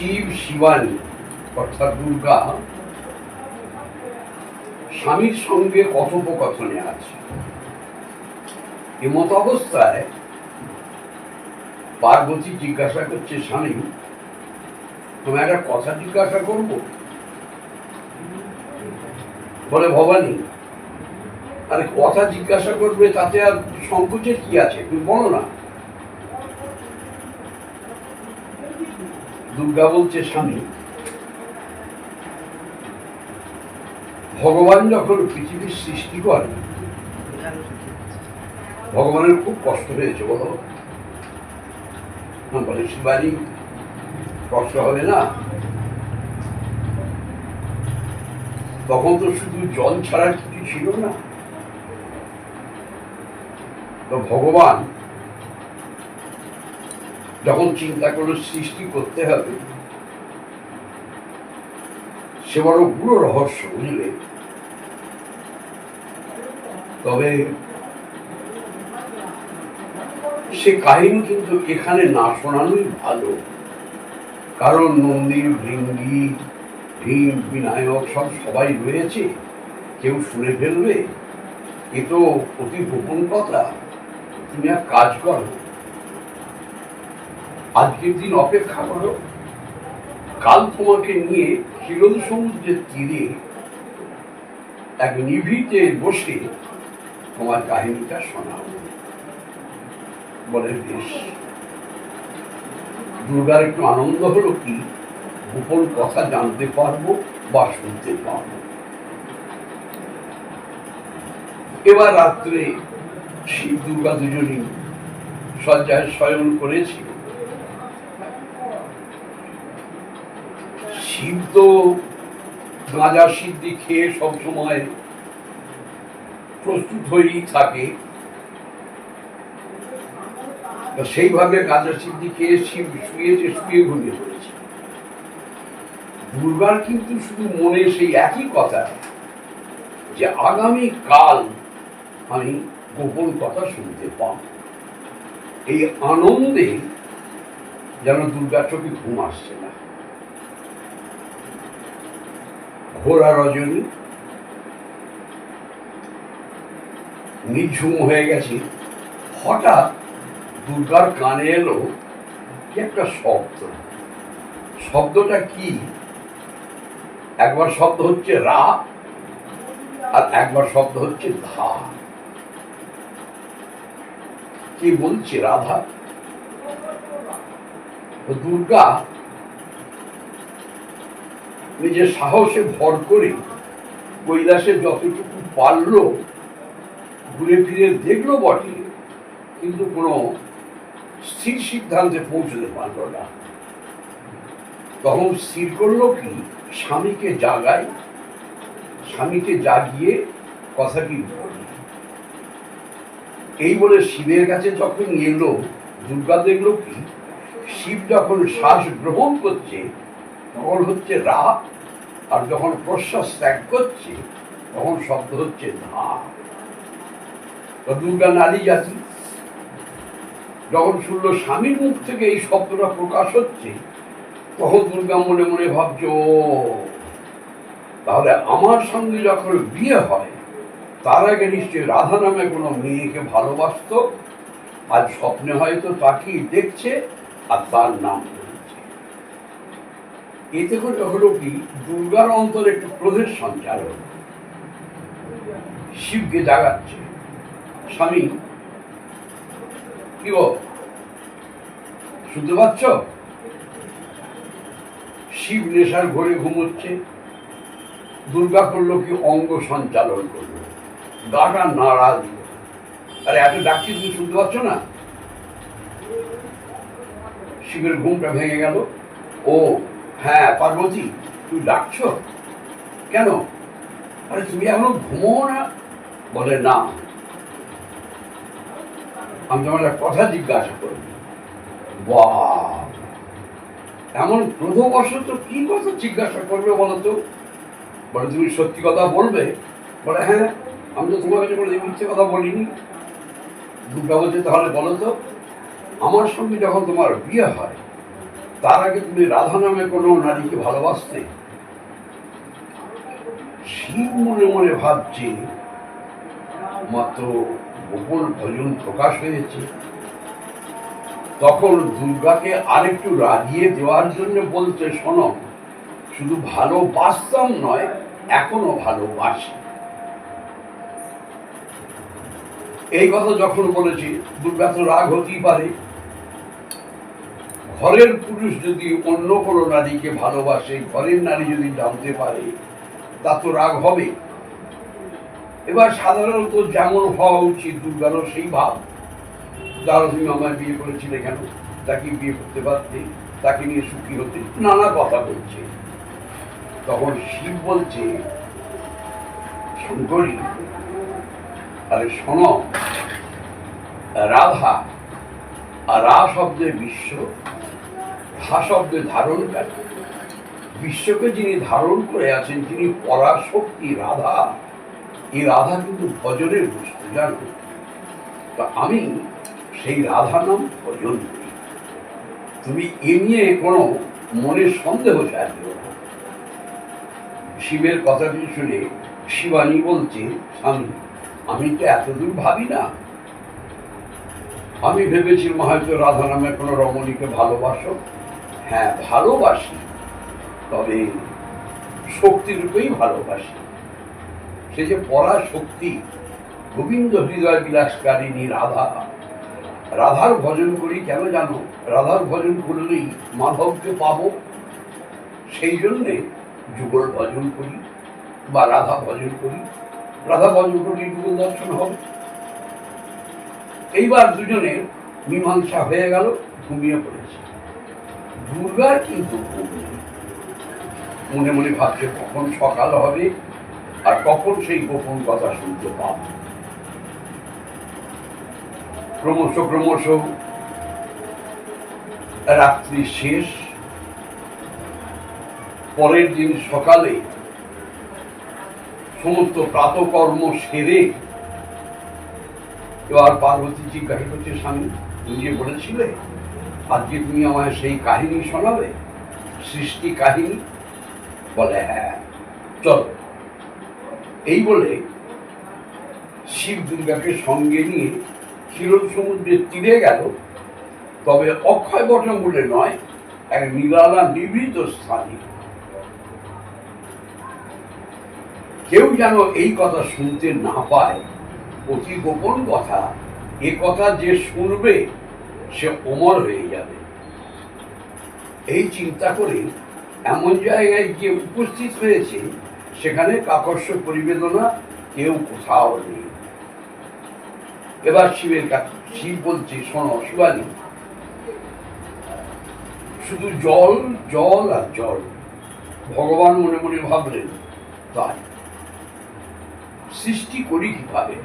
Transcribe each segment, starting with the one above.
শিব শিবানী অর্থাৎ দুর্গা, স্বামীর সঙ্গে কথোপকথনে আছে। এমত অবস্থায় পার্বতী জিজ্ঞাসা করছে, স্বামী, তুমি একটা কথা জিজ্ঞাসা করব? বলে, ভবানী, আরে কথা জিজ্ঞাসা করবে তাতে আর সংকোচের কি আছে? তুমি বলো না। দুর্গা বলছে, স্বামী, ভগবান যখন পৃথিবীর সৃষ্টি করে, ভগবানের খুব কষ্ট হয়েছে, বলো। বলে, শিবানী, কষ্ট হবে না? তখন তো শুধু জল ছাড়া কিছু ছিল না। তো ভগবান যখন চিন্তা করল সৃষ্টি করতে হবে, সে বড় পুরো রহস্য, বুঝলে? তবে সে কাহিনী কিন্তু এখানে না শোনানোই ভালো। কারণ নন্দীর, ভৃঙ্গি, ভীম, বিনায়ক সব সবাই রয়েছে, কেউ শুনে ফেলবে। এ তো অতি গোপন কথা। তুমি এক কাজ করো। আজকের দিন অপেক্ষা করো। কাল তোমাকে নিয়ে হিরণ সমুদ্রের তীরে এক নিভিতে বসে তোমার কাহিনীটা শোনাও। বলে বেশ। দুর্গার একটু আনন্দ হলো কি? গোপন কথা জানতে পারব বা শুনতে পারব। এবার রাত্রে শিব দুর্গা দুজনই শয্যায় শয়ন করেছে তো গাঁজা সিদ্ধি খেয়ে সবসময় প্রস্তুত হয়েই থাকে। সেইভাবে গাঁজা সিদ্ধি খেয়ে শিব শুয়েছে, শুয়ে ঘুমিয়ে পড়েছে। দুর্গার কিন্তু শুধু মনে সেই একই কথা, যে আগামী কাল আমি গোপন কথা শুনতে পাব। এই আনন্দে যেন দুর্গার চোখে ঘুম আসছে না। ঘোরা রজনী। নিঝুম হয়ে গেছে। হঠাৎ দুর্গার কানে এলো কি একটা শব্দ। শব্দটা কি? একবার শব্দ হচ্ছে রা আর একবার শব্দ হচ্ছে ধা। কি বলছে রাধা? দুর্গা নিজের সাহসে ভর করে কৈলাসে যতটুকু পারল, ঘুরে ফিরে দেখল বটে, কিন্তু কোনো স্থির সিদ্ধান্তে পৌঁছতে পারল না। তখন স্থির করল কি? স্বামীকে জাগায়, স্বামীকে জাগিয়ে কথাটি বলি? এই বলে শিবের কাছে যখন এলো, দুর্গা দেখল কি? শিব যখন শ্বাস গ্রহণ করছে তখন হচ্ছে রা আর যখন প্রশ্বাস ত্যাগ করছে তখন শব্দ হচ্ছে ধা তো দুর্গা নারী জাতি যখন শুনলো স্বামীর মুখ থেকে এই শব্দটা প্রকাশ হচ্ছে তখন দুর্গা মনে মনে ভাবছ "ও, তাহলে আমার সঙ্গে যখন বিয়ে হয় তার আগে নিশ্চয়ই রাধা নামে কোনো মেয়েকে ভালোবাসতো? আর স্বপ্নে হয়তো তাকেই দেখছে আর তার নাম এতে করে হলো কি, দুর্গার অন্তরে একটু ক্রোধের সঞ্চার হলো শিবকে জাগাচ্ছে। স্বামী, কি শুনতে পাচ্ছ? শিব নেশার ঘরে ঘুমোচ্ছে। দুর্গা করল কি অঙ্গ সঞ্চালন করল। গাটা নাড়া দিল। আরে, এত ডাকছি, তুমি শুনতে পাচ্ছ না? শিবের ঘুমটা ভেঙে গেল। ও হ্যাঁ পার্বতী তুই ডাকছ? কেন? আরে তুমি এখনও ঘুমো না? বলে না। আমি তোমার কথা জিজ্ঞাসা করব বাহ! এমন ক্রোধবশত কি কথা জিজ্ঞাসা করবে বলো তো? বলে তুমি সত্যি কথা বলবে? বলে হ্যাঁ আমি তো তোমার কাছে বলে মিথ্যে কথা বলিনি। দুর্গা বলছে তাহলে বলো তো, আমার সঙ্গে যখন তোমার বিয়ে হয় তার আগে তুমি রাধা নামে কোনো নারীকে ভালোবাসতে? শিব মনে মনে ভাবছে, মাত্র গোপন ভজন প্রকাশ হয়েছে। তখন দুর্গাকে আরেকটু রাগিয়ে দেওয়ার জন্য বলছে, শোনো, শুধু ভালোবাসতাম নয়, এখনও ভালোবাসি। এই কথা যখন বলেছি, দুর্গা তো রাগ হতেই পারে। ঘরের পুরুষ যদি অন্য কোনো নারীকে ভালোবাসে, ঘরের নারী যদি জানতে পারে, তা তো রাগ হবে। এবার সাধারণত যেমন হওয়া উচিত দুর্গারও সেই ভাব। যারা তুমি আমায় বিয়ে করেছিলে কেন? তাকে বিয়ে করতে পারতে, তাকে নিয়ে সুখী হতে নানা কথা বলছে। তখন শিব বলছে, শঙ্করী, আরে শোনো, রাধা আর রা শব্দে বিশ্ব ধা শব্দে ধারণকারী বিশ্বকে যিনি ধারণ করে আছেন, তিনি পরাশক্তি রাধা। এই রাধা কিন্তু ভজনের বস্তু, জানো? তা আমি সেই রাধা নাম ভজন করি। তুমি এ নিয়ে কোনো মনে সন্দেহ চাইও না। শিবের কথাটি শুনে শিবানী বলছে, স্বামী, আমি তো এতদূর ভাবি না। আমি ভেবেছিলাম হয়তো রাধা নামে কোনো রমণীকে ভালোবাসো। হ্যাঁ ভালোবাসি। তবে শক্তিরূপেই ভালোবাসি। সে যে পরা শক্তি, গোবিন্দ হৃদয় বিলাসকারিণী রাধা। রাধার ভজন করি কেন জানো? রাধার ভজন করলেই মাধবকে পাবো। সেই জন্যে যুগল ভজন করি বা রাধা ভজন করি। রাধা ভজন করি যুগল দর্শন হবে। এইবার দুজনে মীমাংসা হয়ে গেল, ঘুমিয়ে পড়েছে। দুর্গার কিন্তু মনে মনে ভাবছে, কখন সকাল হবে আর কখন সেই গোপন কথা শুনতে পাব? ক্রমশ ক্রমশ রাত্রি শেষ। পরের দিন সকালে সমস্ত প্রাতকর্ম সেরে এবার পার্বতী জিজ্ঞাসা করছে, স্বামী, তুমি যে বলেছিলে আজকে তুমি আমায় সেই কাহিনী শোনাবে? সৃষ্টি কাহিনী? বলে হ্যাঁ চল। এই বলে শিব দুর্গাকে সঙ্গে নিয়ে ক্ষীরোদ সমুদ্রের তীরে গেল। তবে অক্ষয় বটম বলে নয়, এক নিরালা নিভৃত স্থানে। কেউ যেন এই কথা শুনতে না পায়, অতি গোপন কথা। এ কথা যে শুনবে সে অমর হয়ে যাবে। এই চিন্তা করে এমন জায়গায় গিয়ে উপস্থিত হয়েছে, সেখানে কাকর্ষ পরিবেদনা কেউ কোথাও নেই। এবার শিবের কাছে, শিব বলছে, শোনো শিবানী, শুধু জল জল আর জল, ভগবান মনে মনে ভাবলেন, তাই। সৃষ্টি করি কীভাবে?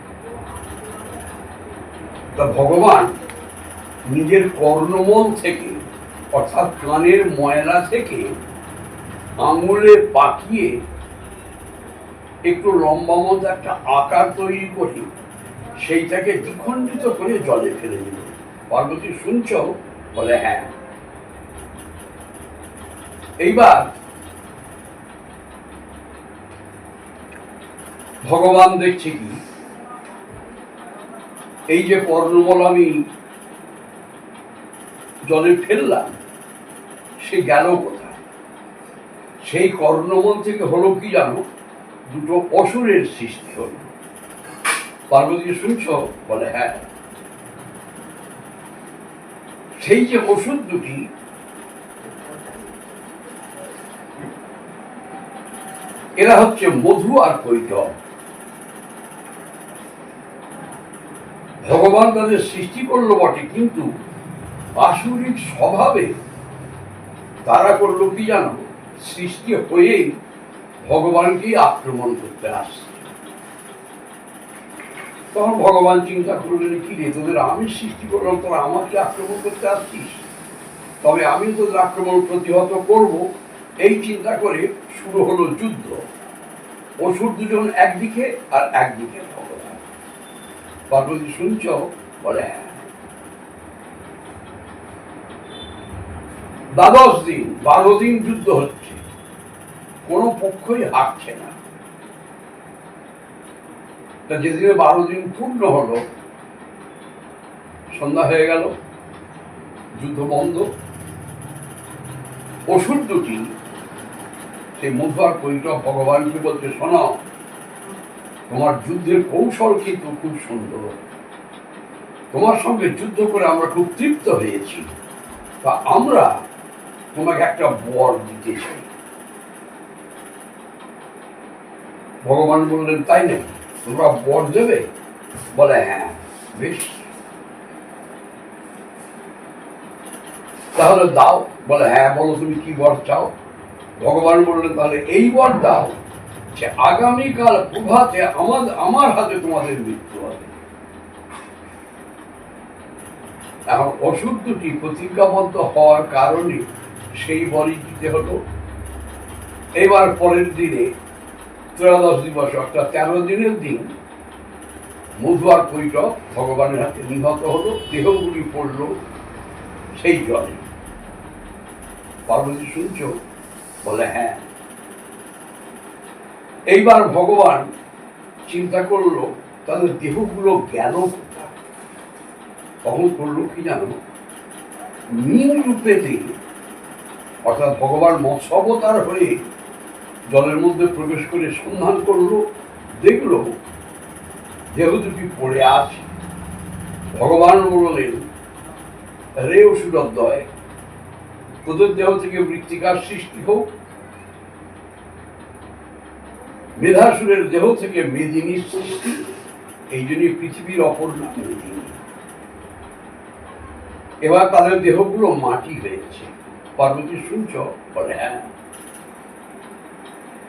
তা ভগবান নিজের কর্ণমল থেকে, অর্থাৎ কানের ময়লা থেকে আঙুলে পাকিয়ে একটু লম্বা মতো একটা আকার তৈরি করে, সেইটাকে দ্বিখণ্ডিত করে জলে ফেলে দিল পার্বতী, শুনছ? বলে হ্যাঁ। এইবার ভগবান দেখছে কি? এই যে কর্ণমল আমি জলে ফেললাম, সে গেল কোথায়? সেই কর্ণমল থেকে হলো কি জানো? দুটো অসুরের সৃষ্টি হলো। পার্বতী শুনছ? বলে হ্যাঁ। সেই যে ওষুধ দুটি, এরা হচ্ছে মধু আর কৈটব ভগবান তাদের সৃষ্টি করল বটে, কিন্তু আসুরিক স্বভাবে তারা করল কি জানো? সৃষ্টি হয়েই ভগবানকেই আক্রমণ করতে আসছে। তখন ভগবান চিন্তা করলেন, কি রে, তোদের আমি সৃষ্টি করলাম, তোরা আমাকে আক্রমণ করতে আসছিস? তবে আমি তোদের আক্রমণ প্রতিহত করব। এই চিন্তা করে শুরু হলো যুদ্ধ। অসুর দুজন একদিকে আর একদিকে ভগবান। পার্বতী শুনছ? বলে হ্যাঁ দ্বাদশ দিন, বারো দিন যুদ্ধ হচ্ছে। কোনো পক্ষই হারছে না। তা যেদিনে বারো দিন পূর্ণ হলো, সন্ধ্যা হয়ে গেল, যুদ্ধ বন্ধ। অসুর দুটি, সেই মধুয়ার কৈটব ভগবানকে বলতে শোনো, তোমার যুদ্ধের কৌশল কিন্তু খুব সুন্দর। তোমার সঙ্গে যুদ্ধ করে আমরা খুব তৃপ্ত হয়েছি। তা আমরা তোমাকে একটা বর দিতে চাই। ভগবান বললেন, তাই নাকি? তোমরা বর দেবে? বলে হ্যাঁ বেশ। তাহলে দাও। বলে হ্যাঁ বলো তুমি কি বর চাও? ভগবান বললেন, তাহলে এই বর দাও যে আগামীকাল প্রভাতে আমার আমার হাতে তোমাদের মৃত্যু হবে। এখন দুটি প্রতিজ্ঞাবদ্ধ হওয়ার কারণে সেই বলি দিতে হলো এবার পরের দিনে ত্রয়োদশ দিবস, অর্থাৎ তেরো দিনের দিন মধু আর কৈটব ভগবানের হাতে নিহত হলো, দেহগুলি পড়ল সেই জলে। পার্বতী শুনছ? বলে হ্যাঁ। এইবার ভগবান চিন্তা করল তাদের দেহগুলো গেল তখন করল কি জানো মীন রূপেতে অর্থাৎ ভগবান মৎস্য অবতার হয়ে জলের মধ্যে প্রবেশ করে সন্ধান করল, দেখল দেহ দুটি পড়ে আছে ভগবান বললেন, রে অসুরদ্বয়, তোদের দেহ থেকে মৃত্তিকার সৃষ্টি হোক। মেধাসুরের দেহ থেকে মেদিনীর সৃষ্টি। এই জন্যই পৃথিবীর অপর এবার তাদের দেহগুলো মাটি হয়েছে পার্বতী শুনছ বলে হ্যাঁ।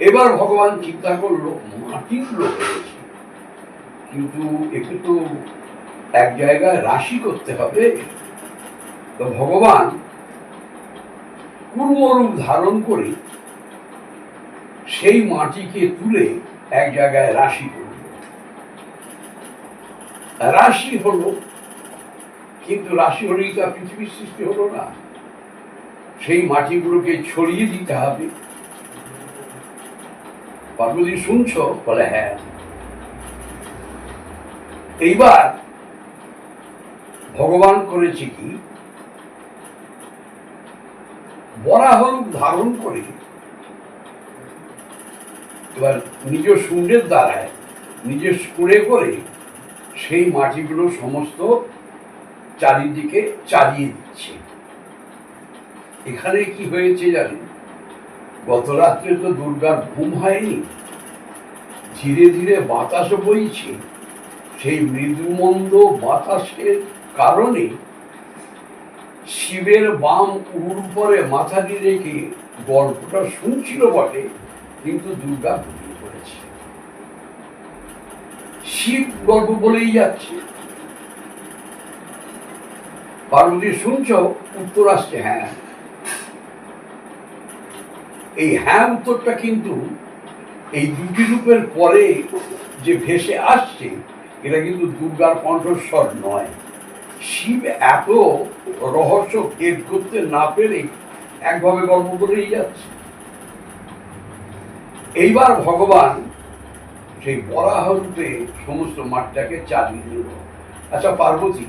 এবার ভগবান চিন্তা করল মাটিগুলো হয়েছে। কিন্তু একটু তো এক জায়গায় রাশি করতে হবে। তো ভগবান কুর্মরূপ ধারণ করে সেই মাটিকে তুলে এক জায়গায় রাশি করল। রাশি হলো, কিন্তু রাশি হলেই তো পৃথিবীর সৃষ্টি হলো না। সেই মাটিগুলোকে ছড়িয়ে দিতে হবে। পার্বতী শুনছ? বলে হ্যাঁ। এইবার ভগবান করেছে কি? বরাহ রূপ ধারণ করে এবার নিজ সুরের দ্বারায় নিজের সুরে করে সেই মাটিগুলো সমস্ত চারিদিকে চালিয়ে দিচ্ছে এখানে কি হয়েছে জানেন গত রাত্রে তো দুর্গার ঘুম হয়নি। ধীরে ধীরে বাতাস বইছে। সেই মৃদুমন্দ বাতাসের কারণে শিবের বাম উড় উপরে মাথাটি রেখে গল্পটা শুনছিল বটে, কিন্তু দুর্গা ঘুমিয়ে পড়েছে। শিব গল্প বলেই যাচ্ছে। পার্বতী, শুনছ? উত্তর আসছে হ্যাঁ। এই হ্যাঁ উত্তরটা কিন্তু এই দুটি রূপের পরে যে ভেসে আসছে, এটা কিন্তু দুর্গার কণ্ঠস্বর নয়। শিব এত রহস্য ভেদ করতে না পেরে একভাবে গল্প করেই যাচ্ছে। এইবার ভগবান সেই বরাহ রূপে সমস্ত মাঠটাকে চালিয়ে দিল আচ্ছা পার্বতী,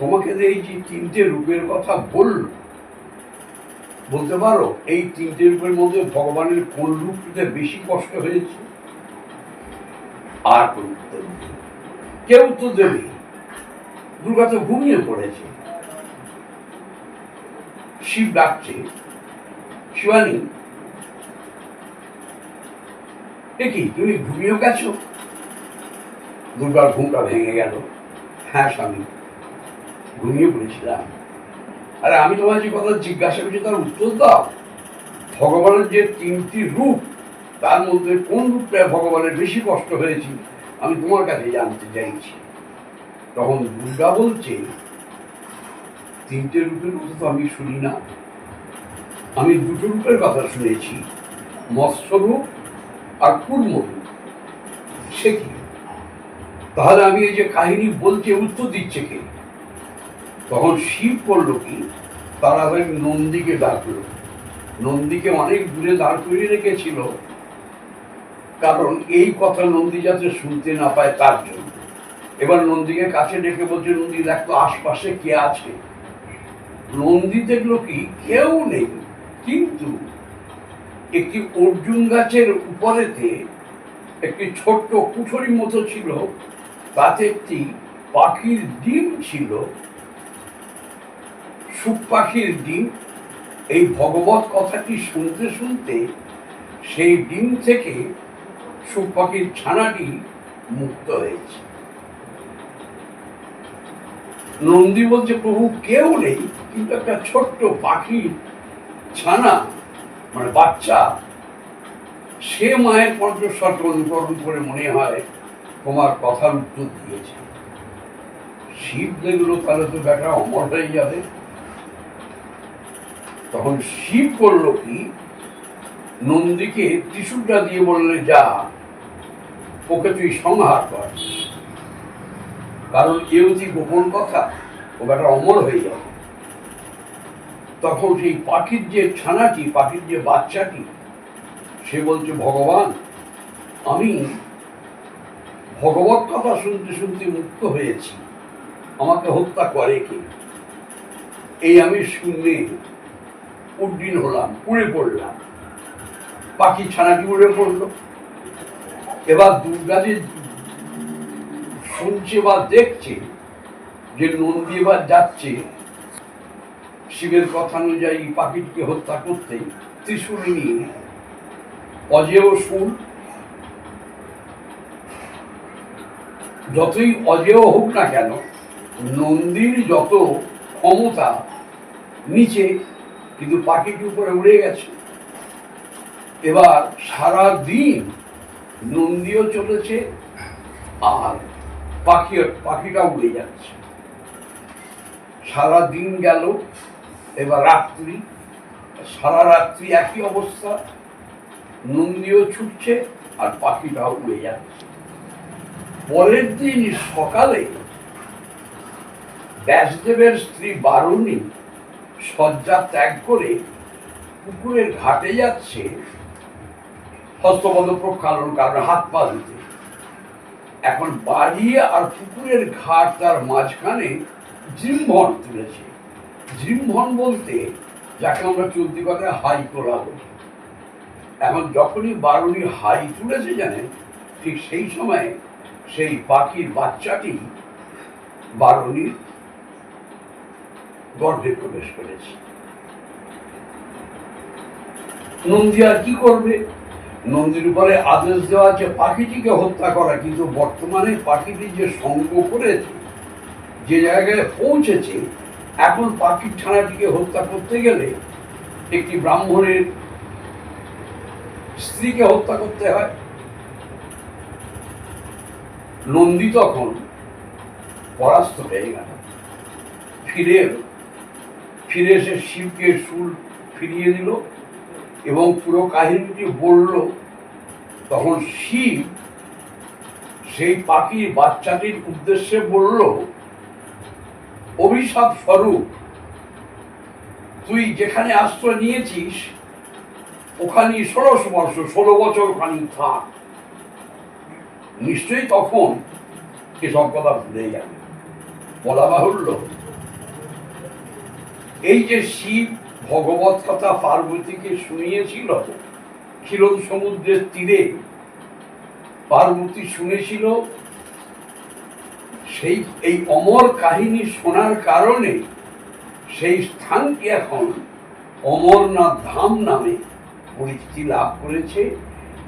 তোমাকে এই যে তিনটে রূপের কথা বলল বলতে পারো, এই তিনটে রূপের মধ্যে ভগবানের কোন রূপটিতে বেশি কষ্ট হয়েছে? আর কোন কেউ তো দেবে দুর্গা তো ঘুমিয়ে পড়েছে। শিব ডাকছে, শিবানী কি, তুমি ঘুমিয়েও গেছো? দুর্গার ঘুমটা ভেঙে গেল। হ্যাঁ স্বামী, ঘুমিয়ে পড়েছিলাম। আরে আমি তোমার যে কথা জিজ্ঞাসা করছি তার উত্তর দাও। ভগবানের যে তিনটি রূপ, তার মধ্যে কোন রূপটা ভগবানের বেশি কষ্ট হয়েছে, আমি তোমার কাছে জানতে চাইছি। তখন দুর্গা বলছে, তিনটে রূপের কথা তো আমি শুনি না। আমি দুটো রূপের কথা শুনেছি মৎস্যরূপ আর কুর্মরূপ সে কি? তাহলে আমি এই যে কাহিনী বলছে উত্তর দিচ্ছে কে? তখন শিব করল কি? তারা ওই নন্দীকে ডাকলো নন্দীকে অনেক দূরে দাঁড় করিয়ে রেখেছিল। কারণ এই কথা নন্দী যাতে শুনতে না পায় তার জন্য। এবার নন্দীকে কাছে ডেকে বলছে, নন্দী, দেখ তো আশপাশে কে আছে? নন্দী দেখল কি, কেউ নেই। কিন্তু একটি অর্জুন গাছের উপরেতে একটি ছোট্ট কুঠরির মতো ছিল। তাতে একটি পাখির ডিম ছিল। সুখ পাখির ডিম, এই ভগবত কথাটি শুনতে শুনতে সেই ডিম থেকে সুখ পাখির ছানাটি মুক্ত হয়েছে। নন্দী বলছে, প্রভু, কেউ নেই, কিন্তু একটা ছোট্ট পাখির ছানা মানে বাচ্চা, সে মায়ের কণ্ঠস্বরকে অনুকরণ করে মনে হয় তোমার কথার উত্তর দিয়েছে। শিব দেখল, তাহলে তো বেটা অমর হয়ে যাবে। তখন শিব করল কি, নন্দীকে ত্রিশুলটা দিয়ে বললে, যা, ওকে তুই সংহার কর। কারণ এ অতি গোপন কথা ও বেটা অমর হয়ে যাবে তখন সেই পাখির যে ছানাটি পাখির যে বাচ্চাটি, সে বলছে, ভগবান, আমি ভগবত কথা শুনতে শুনতে মুক্ত হয়েছি। আমাকে হত্যা করে কে? এই আমি শুনে উড্ডিন হলাম উড়ে পড়লাম। পাখি ছানাটি উড়ে পড়ল। এবার দুর্গা যে শুনছে বা দেখছে যে নন্দী এবার যাচ্ছে, শিবের কথা অনুযায়ী পাখিটিকে হত্যা করতে, ত্রিশূল নিয়ে অজেয় সুর যতই অজেয় হোক না কেন, নন্দীর যত ক্ষমতা নিচে কিন্তু পাখিটি উপরে উড়ে গেছে। এবার সারা দিন নন্দীও চলেছে আর পাখি, পাখিটা উড়ে যাচ্ছে। সারা দিন গেল, এবার রাত্রি। সারা রাত্রি একই অবস্থা, নন্দীও ছুটছে আর পাখিটাও উড়ে যাচ্ছে। পরের দিন সকালে ব্যাসদেবের স্ত্রী বারুণী শয্যা ত্যাগ করে পুকুরের ঘাটে যাচ্ছে হস্তপদ প্রক্ষালন কারণ হাত পা ধুতে। এখন বাড়িয়ে আর পুকুরের ঘাট তার মাঝখানে জিম্ভন তুলেছে। জিম্ভন বলতে যাকে আমরা চলতি কথায় হাই তোলা বলি। এখন যখনই বারুণী হাই তুলেছে জানেন, ঠিক সেই সময় সেই পাখির বাচ্চাটি বারুণীর গর্ভে প্রবেশ করেছে। নন্দী আর কি করবে? নন্দীর উপরে আদেশ দেওয়া যে পাখিটিকে হত্যা করা। কিন্তু বর্তমানে পাখিটি যে সঙ্গ করেছে, যে জায়গায় পৌঁছেছে, এখন পাখির ছানাটিকে হত্যা করতে গেলে একটি ব্রাহ্মণের স্ত্রীকে হত্যা করতে হয়। নন্দী তখন পরাস্ত হয়ে গেল। ফিরে এলো। ফিরে এসে শিবকে সুর ফিরিয়ে দিল এবং পুরো কাহিনীটি বলল, তখন শিব সেই পাখির বাচ্চাটির উদ্দেশ্যে বলল, অভিশাপ স্বরূপ, তুই যেখানে আশ্রয় নিয়েছিস ওখানে ষোলোশো বর্ষ, ষোলো বছর ওখানে থাক। নিশ্চয়ই তখন এসব কথা ভুলে যাবে। বলা বাহুল্য। এই যে শিব ভগবত কথা পার্বতীকে শুনিয়েছিল ক্ষীরণ সমুদ্রের তীরে পার্বতী শুনেছিল, সেই, এই অমর কাহিনী শোনার কারণে সেই স্থানটি এখন অমরনাথ ধাম নামে পরিচিতি লাভ করেছে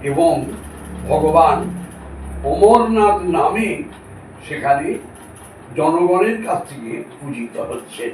এবং ভগবান অমরনাথ নামে সেখানে জনগণের কাছ থেকে পূজিত হচ্ছেন।